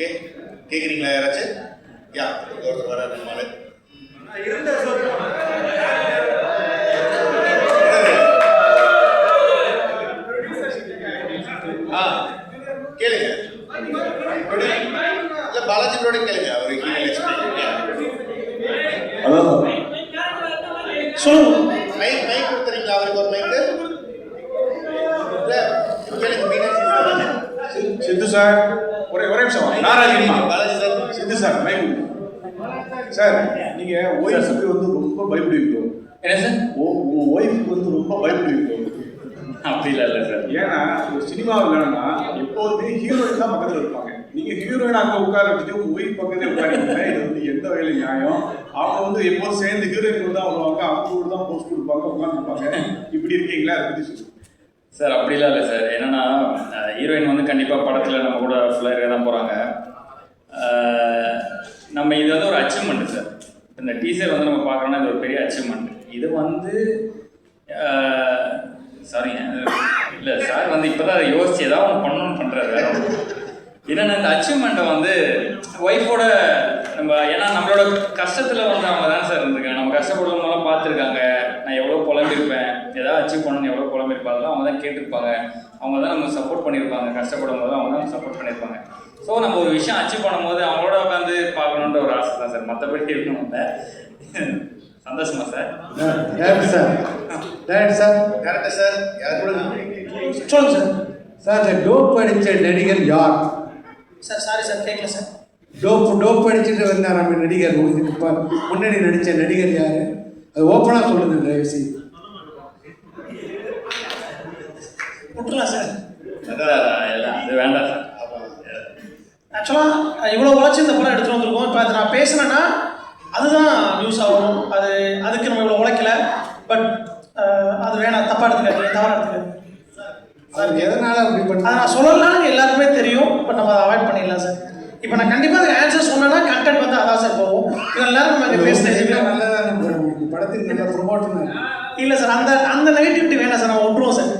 Okay. கேட்குறீங்களா யாராச்சும்? யா ஒருத்தர் வர நம்மளால ஆ கேளுங்க. இல்ல பாலாஜியோட கேளுங்க. அவர் ஹலோ. சொல்லுங்க. மைக் மைக் கொடுத்துறீங்களா அவருக்கு ஒரு மைக் இல்ல கேளுங்க மீனாட்சி சித்து சார் ஒரே ஒரே நிமிஷம் நாராஜிமா பாலாஜி சார் சித்து சார் நீங்க ஒய்ஃபுக்கு வந்து ரொம்ப பயப்படுவீங்க என்ன சார்? உங்க ஒய்ஃபுக்கு வந்து ரொம்ப பயப்படுவீங்க அப்படிலாம் இல்லை சார். ஏன்னா ஒரு சினிமாவில் வேணும்னா எப்போதுமே ஹீரோயின் தான் பக்கத்தில் இருப்பாங்க. நீங்க ஹீரோயின் அங்கே உட்கார வச்சுட்டு உங்க ஒய்ஃப் பக்கத்துல உட்காருங்க இது வந்து எந்த வகையில நியாயம்? அவங்க வந்து எப்போதும் சேர்ந்து ஹீரோயின் கூட தான் வருவாங்க அவங்க கூட தான் போஸ்ட் கொடுப்பாங்க உட்காந்துருப்பாங்க இப்படி இருக்கீங்களா? அதை சொல்லுங்க. சார் அப்படிலாம் இல்லை சார். என்னன்னா ஹீரோயின் வந்து கண்டிப்பாக படத்தில் நம்ம கூட ஃபுல்லாக இருக்க தான் போகிறாங்க நம்ம இது வந்து ஒரு அச்சீவ்மெண்ட் சார் இந்த டீசர் வந்து நம்ம பார்க்குறோன்னா இது ஒரு பெரிய அச்சீவ்மெண்ட் இது வந்து சாரிங்க இல்லை சார் வந்து இப்போ தான் அதை யோசிச்சு ஏதாவது ஒன்று பண்ணணும்னு பண்ணுறாரு வேற என்னென்ன இந்த அச்சீவ்மெண்ட்டை வந்து ஒய்ஃபோட நம்ம ஏன்னா நம்மளோட கஷ்டத்தில் வந்து அவங்க தான் சார் இருந்திருக்காங்க. நம்ம கஷ்டப்படுறவங்களாம் பார்த்துருக்காங்க. நான் எவ்வளோ புலம்பிருப்பேன் ஏதாவது அச்சீவ் பண்ணணும்னு எவ்வளோ அதெல்லாம் அவங்க தான் கேட்டிருப்பாங்க. அவங்க தான் நமக்கு சப்போர்ட் பண்ணியிருப்பாங்க. கஷ்டப்படும் போது அவங்க தான் சப்போர்ட் பண்ணியிருப்பாங்க. ஸோ நம்ம ஒரு விஷயம் அச்சீவ் பண்ணும்போது அவங்களோட உட்காந்து பார்க்கணுன்ற ஒரு ஆசை தான் சார். மற்றபடி இருக்கணும் இல்லை. சந்தோஷமா sir? Director sir director sir கரெக்டா சார் யார் கூட சொல்லுங்க சார் சார் டோப் அடித்த நடிகர் யார்? சார் சாரி சார் கேட்கல சார் டோப் டோப் அடிச்சுட்டு வந்தார் நம்ம நடிகர். முன்னாடி நடித்த நடிகர் யார்? அது ஓப்பனாக சொல்லுங்க தயவு செய்து விட்டுலாம் சார். அது வேண்டாம் சார் ஆக்சுவலாக இவ்வளோ உழைச்சி இந்த படம் எடுத்துகிட்டு வந்திருக்கோம். இப்போ அதை நான் பேசினேன்னா அதுதான் நியூஸ் ஆகும். அது அதுக்கு நம்ம இவ்வளோ உழைக்கல. பட் அது வேணாம். தப்பாக எடுத்துக்காதீங்க. தவறாக எடுத்துக்காதீங்க. அது எதனால் அப்படி அதை நான் சொல்லலாம்னு எல்லாருக்குமே தெரியும். பட் நம்ம அதை அவாய்ட் பண்ணிடலாம் சார். இப்போ நான் கண்டிப்பாக ஆன்சர் சொன்னேன்னா கண்டென்ட் வந்து அதான் சார் போகும். இது எல்லாரும் நம்ம இங்கே பேசுகிற எதுவுமே நல்ல ப்ரொமோஷன் இல்லை சார் அந்த அந்த நெகட்டிவிட்டி வேணாம் சார் நம்ம விட்டுருவோம் சார்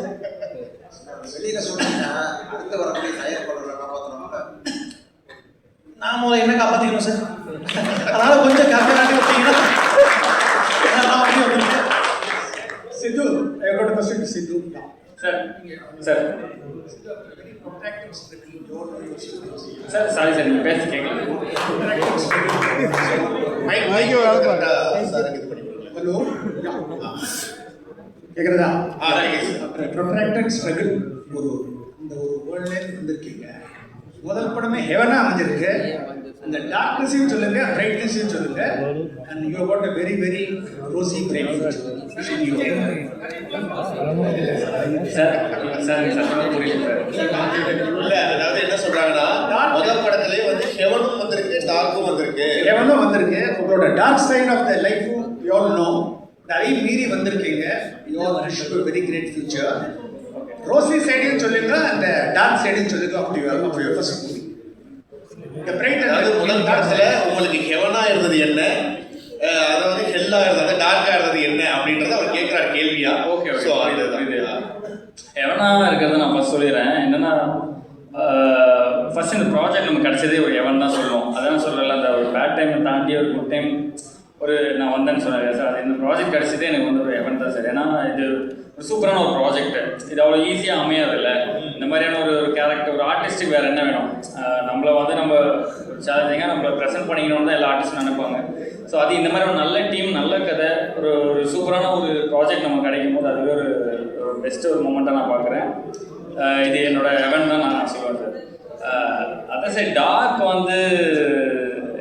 வெளியில சொன்னீங்கன்னா அடுத்து வரக்கூடிய தயாரிப்பாளர்களை காப்பாற்றணும்ல நான் முதல்ல என்ன காப்பாற்றிக்கணும் சார் அதனால கொஞ்சம் கரெக்டாக நான் வந்துருக்கேன் சித்து எங்களோட question Siddhu. Sir sir sir sorry sir நீங்கள் பேச கேட்கல mic mic hello sir protracted struggle ஒரு இந்த ஒரு வேர்ல்ட்லேருந்து வந்திருக்கீங்க. முதல் படமே ஹெவனாக அமைஞ்சிருக்கு. அந்த டார்க்னஸையும் சொல்லுங்க பிரைட்னஸையும் சொல்லுங்க. And you got a very very rosy bright இல்ல அதாவது என்ன சொல்றாங்கன்னா முதல் படத்திலே வந்து ஹெவனும் வந்திருக்கு டார்க்கும் வந்திருக்கு. ஹெவனும் வந்திருக்கு. உங்களோட டார்க் சைட் ஆஃப் த லைஃபும் யூ ஆல் நோ நிறைய மீறி வந்திருக்கீங்க. You all wish to very great future rosy சைடையும் சொல்லுங்க அந்த டார்க் சைடையும் சொல்லுங்க அப்படி அப்படி ஃபர்ஸ்ட் மூவி இந்த பிரைட் அதாவது முதல் படத்துல உங்களுக்கு ஹெவனா இருந்தது என்ன? அதாவது ஹெல்லா இருந்தது டார்க்கா இருந்தது என்ன அப்படின்றத அவர் கேட்கிறார் கேள்வியா? ஓகே ஸோ புரியுது புரியுது அதுதான் எவனா இருக்கிறத நான் ஃபர்ஸ்ட் சொல்லிடுறேன். என்னன்னா ஃபர்ஸ்ட் இந்த ப்ராஜெக்ட் நமக்கு கிடைச்சதே ஒரு எவன் தான் சொல்லுவோம் அதான் சொல்கிறல அந்த ஒரு பேட் டைமை தாண்டி ஒரு குட் டைம் ஒரு நான் வந்தேன்னு சொன்னேன் சார்? அது இந்த ப்ராஜெக்ட் கிடச்சிதே எனக்கு வந்து ஒரு எவன் தான் சார். ஏன்னா இது ஒரு சூப்பரான ஒரு ப்ராஜெக்ட் இது அவ்வளோ ஈஸியாக அமையாதுல்ல. இந்த மாதிரியான ஒரு ஒரு கேரக்டர் ஒரு ஆர்டிஸ்ட்டுக்கு வேறு என்ன வேணும்? நம்மளை நம்மள வந்து நம்ம சேலஞ்சிங்காக நம்மளை ப்ரெசென்ட் பண்ணிக்கணும்னு தான் எல்லா ஆர்டிஸ்டும் நினைப்பாங்க. ஸோ அது இந்த மாதிரி ஒரு நல்ல டீம் நல்ல கதை ஒரு ஒரு சூப்பரான ஒரு ப்ராஜெக்ட் நமக்கு கிடைக்கும் போது அதுவே ஒரு ஒரு பெஸ்ட் ஒரு மூமெண்ட்டாக நான் பார்க்குறேன். இது என்னோட எவன் தான் நான் சொல்லுவேன் சார். அதான் சார் டார்க் வந்து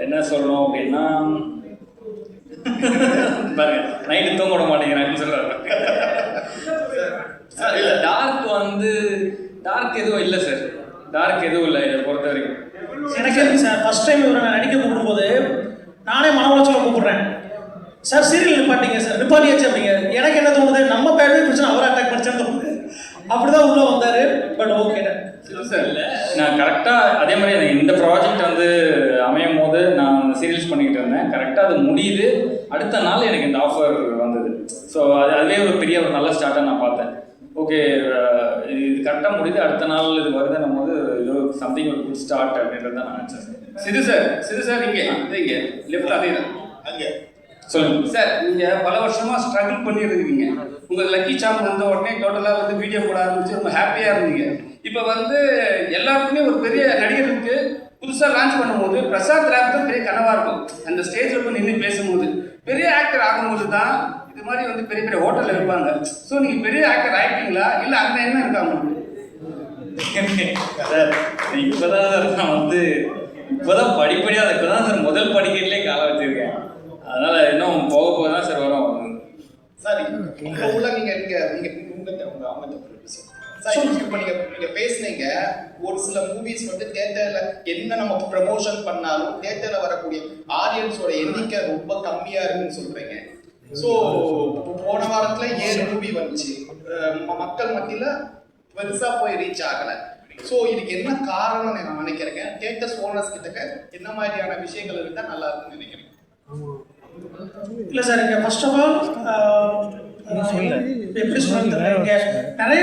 என்ன சொல்லணும் அப்படின்னா பாருங்க நைட்டு தூங்க விட மாட்டேங்கிறாங்கன்னு சொல்கிறாங்க சார் இல்லை டார்க் வந்து டார்க் எதுவும் இல்லை சார். டார்க் எதுவும் இல்லை இதை பொறுத்த வரைக்கும். எனக்கு சார்? ஃபர்ஸ்ட் டைம் இவரை நான் நடிக்க கூப்பிடும்போது நானே மன உளைச்சல கூப்பிடுறேன். சார் சீரியல் நிப்பாட்டிங்க சார். நிப்பாட்டியாச்சு அப்படிங்க. எனக்கு என்ன தோணுது? நம்ம பேரவே பிரச்சனை அவர் அட்டாக் பண்ணிச்சான்னு தோணுது. அப்படிதான் உள்ள வந்தாரு. பட் ஓகே சார் இல்லை. நான் கரெக்டாக அதே மாதிரி இந்த ப்ராஜெக்ட் வந்து அமையும் போது நான் சீரியல்ஸ் பண்ணிக்கிட்டு இருந்தேன். கரெக்டாக அது முடியுது. அடுத்த நாள் எனக்கு இந்த ஆஃபர் வந்தது. ஸோ அது அதுவே ஒரு பெரிய ஒரு நல்ல ஸ்டார்ட்டாக நான் பார்த்தேன். ஓகே இது கரெக்டாக கரெக்டாக முடியுது. அடுத்த நாள் இது வருதுன்னும் போது ஏதோ சம்திங் ஒரு குட் ஸ்டார்ட் அப்படின்றது நான் நினச்சேன். Sir Sidhu sir Sidhu sir இங்கே. இங்கே. லெஃப்ட்ல அதே தான் அங்க சொல்லுங்க. சார் நீங்க பல வருஷமா ஸ்ட்ரகிள் பண்ணியிருக்கீங்க உங்கள் லக்கி சாம் வந்த உடனே டோட்டலாக வந்து வீடியோ போட ஆரம்பிச்சு ரொம்ப ஹாப்பியாக இருந்தீங்க. இப்போ வந்து எல்லாருக்குமே ஒரு பெரிய நடிகருக்கு புதுசாக லான்ச் பண்ணும்போது பிரசாத் ராக் தான் பெரிய கனவாக இருக்கும். அந்த ஸ்டேஜில் போய் நின்று பேசும்போது பெரிய ஆக்டர் ஆகும்போது தான் இது மாதிரி வந்து பெரிய பெரிய ஹோட்டலில் இருப்பாங்க ஸோ நீங்கள் பெரிய ஆக்டர் ஆகிட்டீங்களா இல்லை அந்த என்ன இருக்கா உங்களுக்கு? இப்போதான் சார் நான் வந்து இப்போதான் படிப்படியாக இப்போதான் சார் முதல் படிக்கட்டிலே காலை வச்சிருக்கேன். அதனால இன்னும் போக போக தான் சார் வரும். சார் இப்போ உள்ள நீங்க நீங்க நீங்க உங்க உங்க அவங்க சார் இப்போ நீங்க நீங்க பேசுனீங்க ஒரு சில மூவிஸ் வந்து தியேட்டர்ல என்ன நம்ம ப்ரமோஷன் பண்ணாலும் தியேட்டர்ல வரக்கூடிய ஆடியன்ஸோட எண்ணிக்கை ரொம்ப கம்மியா இருக்குன்னு சொல்றீங்க. ஸோ போன வாரத்துல ஏழு மூவி வந்துச்சு. மக்கள் மத்தியில பெருசா போய் ரீச் ஆகல. ஸோ இதுக்கு என்ன காரணம்னு நான் நினைக்கிறேன் தியேட்டர்ஸ் ஓனர்ஸ் கிட்ட என்ன மாதிரியான விஷயங்கள் இருந்தா நல்லா இருக்கும்னு நினைக்கிறேன் இல்லை சார் இங்கே ஃபர்ஸ்ட் ஆஃப் ஆல் எப்படி சொல்றது? இங்கே நிறைய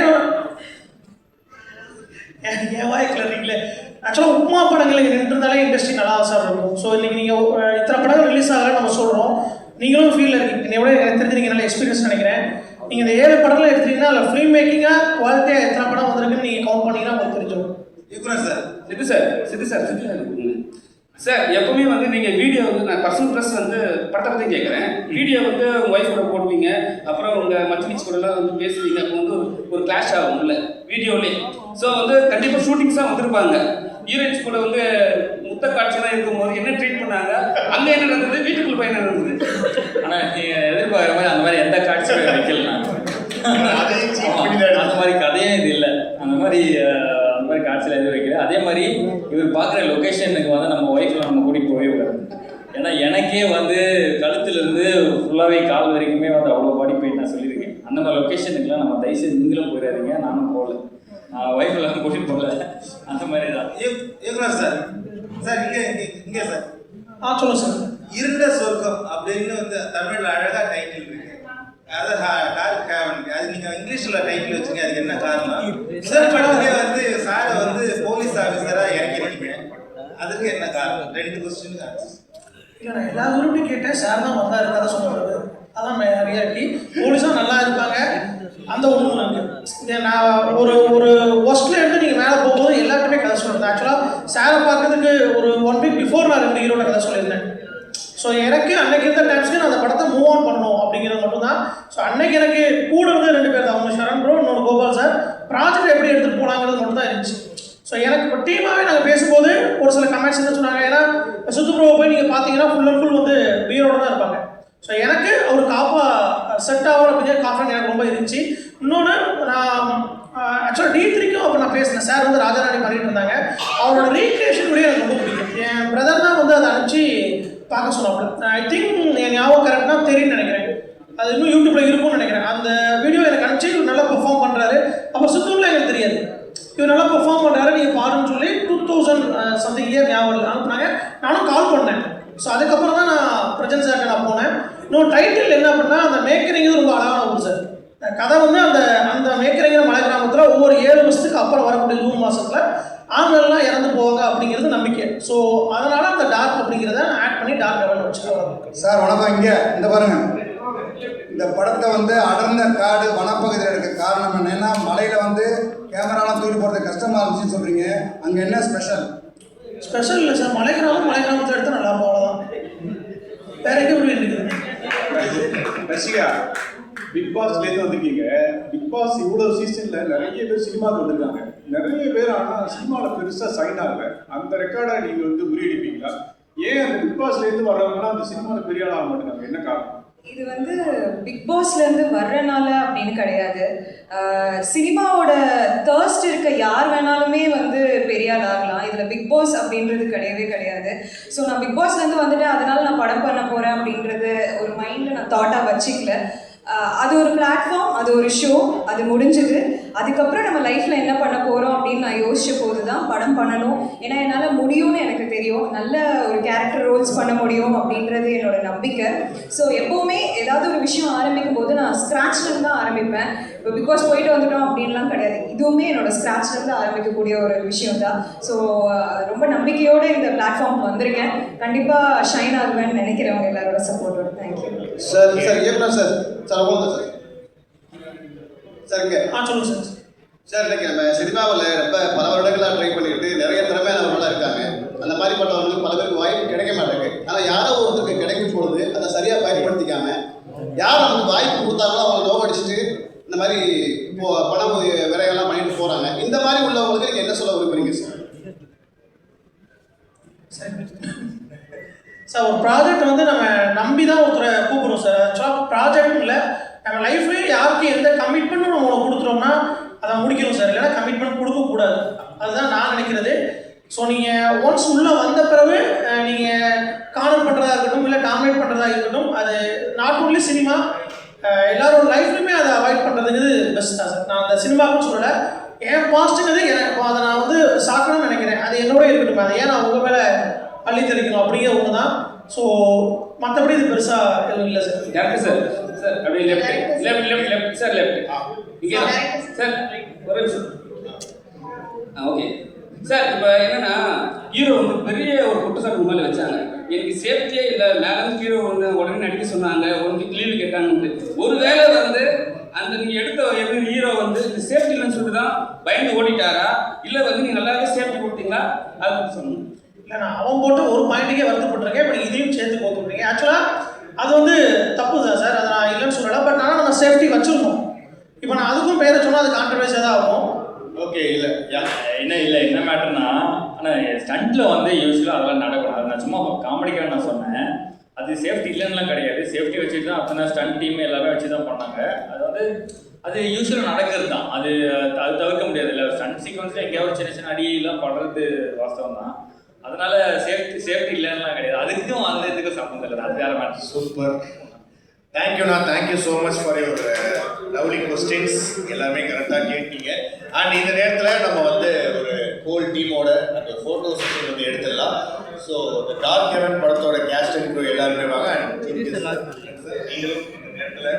என் வாய்க்கில் இருக்கீங்களே ஆக்சுவலாக உப்மா படங்கள் இங்கே நின்றுருந்தாலே இண்டஸ்ட்ரி நல்லா சார் இருக்கும். ஸோ இன்றைக்கி நீங்கள் இத்தனை படங்கள் ரிலீஸ் ஆகல நம்ம சொல்கிறோம் நீங்களும் ஃபீல் இருக்கீங்க. என்னை விட எனக்கு தெரிஞ்சு நீங்கள் நல்ல எக்ஸ்பீரியன்ஸ் நினைக்கிறேன். நீங்கள் இந்த ஏழு படங்கள் எடுத்தீங்கன்னா அதில் ஃபிலிம் மேக்கிங்காக குவாலிட்டியாக எத்தனை படம் வந்திருக்குன்னு நீங்கள் கவுண்ட் பண்ணிங்கன்னா உங்களுக்கு தெரிஞ்சிடும். Sir Siddhu sir Siddhu sir Siddhu sir. Sir எப்பவுமே வந்து நீங்க பர்சனல் ப்ளஸ் வந்து படத்தை பற்றி கேட்குறேன். வீடியோ வந்து உங்க ஒய்ஃப் கூட போடுவீங்க. அப்புறம் உங்க மச்சினிச்சு கூட எல்லாம் வந்து பேசுவீங்க. அப்போ வந்து ஒரு கிளாஷ் ஆகும் உள்ள வீடியோலே. ஸோ வந்து கண்டிப்பா ஷூட்டிங்ஸாக வந்திருப்பாங்க. ஹீரோயின்ஸ் கூட வந்து முத்த காட்சியெல்லாம் இருக்கும்போது என்ன ட்ரீட் பண்ணாங்க? அங்க என்ன நடந்தது? வீட்டுக்குள்ள போய் என்ன நடந்தது? ஆனால் நீங்கள் எதிர்பார்க்குற மாதிரி அந்த மாதிரி எந்த காட்சியும் வைக்கல தான். அந்த மாதிரி கதையே இது இல்லை. அந்த மாதிரி அந்த மாதிரி காட்சியில் எதுவும் வைக்கல. அதே மாதிரி இவர் பார்க்குற லொக்கேஷனுக்கு வந்து நம்ம ஒய்ஃபில் நம்ம கூட்டிகிட்டு போகவே கூடாது ஏன்னா எனக்கே வந்து கழுத்துல இருந்து ஃபுல்லாகவே கால் வரைக்குமே வந்து அவ்வளோ பாடி பெயின் நான் சொல்லியிருக்கேன். அந்த மாதிரி லொக்கேஷனுக்குலாம் நம்ம தயவுசெய்து நீங்களும் போயிடாதீங்க. நானும் போகல. நான் ஒய்ஃபெல்லாம் கூட்டிகிட்டு போகல. அந்த மாதிரி தான் யுக்ராஜ் சார். சார் இங்க இங்க- சார். ஆ சொல்லுங்கள் சார். இருண்ட சொர்க்கம் அப்படின்னு வந்து தமிழ்ல அழகா டைட்டில் இருக்கு. அது டார்க் ஹேவன். அது நீங்க இங்கிலீஷ்ல டைட்டில் வச்சுங்க அதுக்கு என்ன காரணம் முதல் படத்திலே வந்து சாரை வந்து போலீஸ் ஆபீசரா இறக்கிருக்கீங்க அதுக்கு என்ன காரணம் ரெண்டு கொஸ்டின் இல்லை நான் எல்லா குரூப்லையும் கேட்டேன் சார் தான் வந்தாரு கதை சொன்னாரு அதான் ரியாலிட்டி போலீஸும் நல்லா இருப்பாங்க. அந்த ஒன்றும் இருக்கு நான் ஒரு ஒரு ஒஸ்ட்ல இருந்து நீங்கள் மேலே போகும்போது எல்லாருக்குமே கதை சொல்லுறது ஆக்சுவலாக சாரை பார்க்கறதுக்கு ஒரு ஒன் வீக் பிஃபோர் நான் ரெண்டு ஹீரோட கதை சொல்லியிருந்தேன். ஸோ எனக்கு அன்னைக்கு இருந்த டைம்ஸ்க்கு நான் அந்த படத்தை மூவ் ஆன் பண்ணணும் அப்படிங்கிறது மட்டும் தான் ஸோ அன்னைக்கு எனக்கு கூட இருந்து ரெண்டு பேர் தான். அவங்க சரண் ப்ரோ இன்னொரு கோபால் சார் ப்ராஜெக்ட் எப்படி எடுத்துகிட்டு போனாங்கிறது மட்டும் தான் இருந்துச்சு. ஸோ எனக்கு இப்போ டீமாகவே நாங்கள் பேசும்போது ஒரு சில கமெண்ட்ஸ் என்ன சொன்னாங்க. ஏன்னா சுத்துப்புறவை போய் நீங்கள் பார்த்தீங்கன்னா ஃபுல் அண்ட் ஃபுல் வந்து பீரோட தான் இருப்பாங்க. ஸோ எனக்கு அவர் காப்பா செட் ஆகும் அப்படிங்கிற கான்ஃபிடன்ட் எனக்கு ரொம்ப இருந்துச்சு. இன்னொன்று நான் ஆக்சுவலாக டி த்ரீக்கும் அப்போ நான் பேசினேன். சார் வந்து ராஜாராணி பண்ணிட்டு இருந்தாங்க. அவரோட ரீக்ரியேஷன் கூட எனக்கு ரொம்ப பிடிக்கும். என் பிரதர் தான் வந்து அதை அனுப்பிச்சு பார்க்க சொன்னாப்புல. ஐ திங்க் என் ஞாபகம் கரெக்டாக தெரியும்னு நினைக்கிறேன். அது இன்னும் யூடியூப்ல இருக்கும்னு நினைக்கிறேன். அந்த வீடியோ எனக்கு அனுப்பிச்சு இவர் நல்லா பெர்ஃபார்ம் பண்ணுறாரு அப்போ சுத்தூரில் எனக்கு தெரியாது. இவர் நல்லா பெர்ஃபார்ம் பண்ணுறாரு நீங்கள் பாருன்னு சொல்லி டூ தௌசண்ட் சம்திங் இயர் ஞாபகம் அனுப்புனாங்க நானும் கால் பண்ணேன். ஸோ அதுக்கப்புறம் தான் நான் பிரஜன் சார்ட்ட நான் போனேன். இன்னொரு டைட்டில் என்ன அப்படின்னா அந்த மேக்கரிங்கிறது ரொம்ப அழகான ஒரு சார் கதை வந்து அந்த அந்த மேக்கரிங்கிற மலை கிராமத்தில் ஒவ்வொரு ஏழு வருஷத்துக்கு அப்புறம் வரக்கூடிய ஜூன் மாதத்தில் ஆண்கள்லாம் இறந்து போவாங்க அப்படிங்கிறது நம்பிக்கை. ஸோ அதனால அந்த டார்க் அப்படிங்கிறத ஆட் பண்ணி டார்க் லெவலில் வச்சுருக்கோம் சார் வணக்கம். இங்கே இந்த பாருங்க. இந்த படத்தை வந்து அடர்ந்த காடு வனப்பகுதியில் இருக்க காரணம் என்னன்னா மலையில வந்து கேமராலாம் தூக்கி போடுறது கஷ்டமா இருந்துச்சுன்னு சொல்றீங்க. அங்க என்ன ஸ்பெஷல் ஸ்பெஷல் இல்லை சார். மலை கிராமம் மலை கிராமத்தில் எடுத்தால் நல்லா அவ்வளோதான் வேற எங்கே இருக்குது? ரஷ்யா பிக் பாஸ்ல இருந்து வந்திருக்கீங்க. பிக் பாஸ் இவ்வளவு சீசன்ல நிறைய பேர் சினிமாக்கு வந்திருக்காங்க. நிறைய பேர் ஆனா சினிமால பெருசா சைன் ஆகல. அந்த ரெக்கார்டை நீங்க வந்து முறியடிப்பீங்களா? ஏன் அந்த பிக் பாஸ்ல இருந்து வர்றவங்கலாம் அந்த சினிமால பெரிய ஆள் ஆக மாட்டாங்க என்ன காரணம்? இது வந்து பிக் பாஸ்லேருந்து வர்றனால அப்படின்னு கிடையாது. சினிமாவோட தேர்ஸ்ட் இருக்க யார் வேணாலுமே வந்து பெரிய ஆள் ஆகலாம். இதில் பிக் பாஸ் அப்படின்றது கிடையவே கிடையாது. ஸோ நான் பிக் பாஸ்லேருந்து வந்துட்டு அதனால நான் படம் பண்ண போகிறேன் அப்படின்றது ஒரு மைண்டில் நான் தாட்டாக வச்சுக்கல. அது ஒரு பிளாட்ஃபார்ம் அது ஒரு ஷோ அது முடிஞ்சது. அதுக்கப்புறம் நம்ம லைஃப்பில் என்ன பண்ண போகிறோம் அப்படின்னு நான் யோசிச்ச போது தான் படம் பண்ணணும். ஏன்னா என்னால் முடியும்னு எனக்கு தெரியும். நல்ல ஒரு கேரக்டர் ரோல்ஸ் பண்ண முடியும் அப்படின்றது என்னோட நம்பிக்கை. ஸோ எப்போவுமே ஏதாவது ஒரு விஷயம் ஆரம்பிக்கும் போது நான் ஸ்க்ராட்ச்லேருந்து தான் ஆரம்பிப்பேன். இப்போ பிகாஸ் போயிட்டு வந்துட்டோம் அப்படின்லாம் கிடையாது. இதுவுமே என்னோட ஸ்க்ராட்ச்லேருந்து ஆரம்பிக்கக்கூடிய ஒரு விஷயம் தான் ஸோ ரொம்ப நம்பிக்கையோடு இந்த பிளாட்ஃபார்ம் வந்திருக்கேன். கண்டிப்பாக ஷைன் ஆகுவேன்னு நினைக்கிறவங்க எல்லாரோட சப்போர்ட்டோட thank you sir sir sir sir அவ்வளோதான் சார்? சார் இங்கே. ஆ சொல்லுங்க சார். சார் இன்னைக்கு நம்ம சினிமாவில் ரொம்ப பல வருடங்களாக ட்ரை பண்ணிக்கிட்டு நிறைய திறமையானவர்களாக இருக்காங்க. அந்த மாதிரிப்பட்டவர்களுக்கு பல பேருக்கு வாய்ப்பு கிடைக்க மாட்டேங்குது. ஆனால் யாரோ ஒருத்தருக்கு கிடைக்கும் பொழுது அதை சரியாக பயன்படுத்திக்காம யார் நமக்கு வாய்ப்பு கொடுத்தாங்களோ அவங்க நோக்கடிச்சிட்டு இந்த மாதிரி இப்போ பணம் விலையெல்லாம் பண்ணிட்டு போகிறாங்க இந்த மாதிரி உள்ளவங்களுக்கு நீங்கள் என்ன சொல்ல விரும்புறீங்க சார் சார் ஒரு ப்ராஜெக்ட் வந்து நம்ம நம்பி தான் ஒருத்தரை கூப்பிடுறோம் சார் ஆக்சுவலாக ப்ராஜெக்ட் இல்லை நம்ம லைஃப்லேயே யாருக்கு எந்த கமிட்மெண்ட்டும் நம்ம உனக்கு கொடுத்துட்டோம்னா அதை முடிக்கணும் சார் இல்லைன்னா கமிட்மெண்ட் கொடுக்கக்கூடாது. அதுதான் நான் நினைக்கிறது. ஸோ நீங்கள் ஒன்ஸ் உள்ளே வந்த பிறகு நீங்கள் கார்னர் பண்ணுறதா இருக்கட்டும் இல்லை டாமினேட் பண்ணுறதா இருக்கட்டும் அது நாட் ஓன்லி சினிமா எல்லாரோட லைஃப்லையுமே அதை அவாய்ட் பண்ணுறதுங்கிறது பெஸ்ட் தான் சார் நான் அந்த சினிமாவுக்குன்னு சொல்லலை. என் பாஸ்ட்டுங்கிறது எனக்கு. அதை நான் வந்து சாக்கணும்னு நினைக்கிறேன். அது என்னோட இருக்கட்டும். அதை ஏன் நான் உங்கள் மேலே அள்ளி தெளிக்கணும் அப்படிங்கிற ஒன்று தான். ஸோ மற்றபடி இது பெருசாக எதுவும் இல்லை சார் டேரக்டர் சார் சார் அப்படியே left left left left sir left இங்கே சார் ஒரு நிமிஷம். ஆ ஓகே சார் இப்போ என்னன்னா ஹீரோ வந்து பெரிய ஒரு குற்றச்சாட்டு மேலே வச்சாங்க. எனக்கு சேஃப்டியே இல்லை மேலேருந்து ஹீரோ ஒன்று உடனே நடிக்க சொன்னாங்க. ஒன்று லீவு கேட்டாங்கன்ட்டு. ஒருவேளை வந்து அந்த நீங்கள் எடுத்த எப்படி ஹீரோ வந்து இந்த சேஃப்டி இல்லைன்னு சொல்லிட்டு தான் பயந்து ஓடிட்டாரா? இல்லை வந்து நீங்கள் நல்லாவே சேஃப்டி கொடுத்தீங்களா? அது சொல்லுங்க. ஏன்னா அவன் போட்டு ஒரு பாயிண்ட்டுக்கே வருத்தப்பட்டிருக்கேன். இப்போ இதையும் சேர்த்து போட்டுருக்கீங்க ஆக்சுவலாக அது வந்து தப்பு தான் சார். அதை நான் இல்லைன்னு சொல்லலை. பட் ஆனால் நம்ம சேஃப்டி வச்சுருக்கோம் இப்போ நான் அதுக்கும் பேரை சொன்னால் அது கான்ட்ரவர்சியாக தான் ஆகும்? ஓகே இல்லை. யா என்ன இல்லை என்ன மேட்டர்னா ஆனால் ஸ்டண்ட்டில் வந்து யூஸ்வலாக அதெல்லாம் நடக்கூடாது நான் சும்மா காமெடிக்காக நான் சொன்னேன். அது சேஃப்டி இல்லைன்னுலாம் கிடையாது. சேஃப்டி வச்சுட்டு தான் அத்தனை ஸ்டண்ட் டீம் எல்லாமே வச்சு தான் பண்ணாங்க. அது வந்து அது யூஸ்வலாக நடக்கிறது தான். அது அது தவிர்க்க முடியாது இல்லை ஸ்டண்ட் சீக்வன்ஸில் எங்கேயாவது சின்ன சின்ன அடியெல்லாம் படுறது வாஸ்தவம் தான். அதனால சேஃப்டி சேஃப்டி இல்லைன்னுலாம் கிடையாது. அதுக்கும் அந்த இதுக்கும் சம்மந்தம் இல்லை. அது வேற மேட்டர் சூப்பர் தேங்க்யூண்ணா thank you so much for your lovely questions எல்லாமே கரெக்டாக கேட்டீங்க. அண்ட் இந்த நேரத்தில் நம்ம வந்து ஒரு ஹோல் டீமோட அந்த ஃபோட்டோ செஷன் வந்து எடுத்துடலாம். ஸோ இந்த டார்க் ஹெவன் படத்தோட கேஸ்ட் அண்ட் எல்லாருமே வாங்க. And நீங்களும் இந்த நேரத்தில்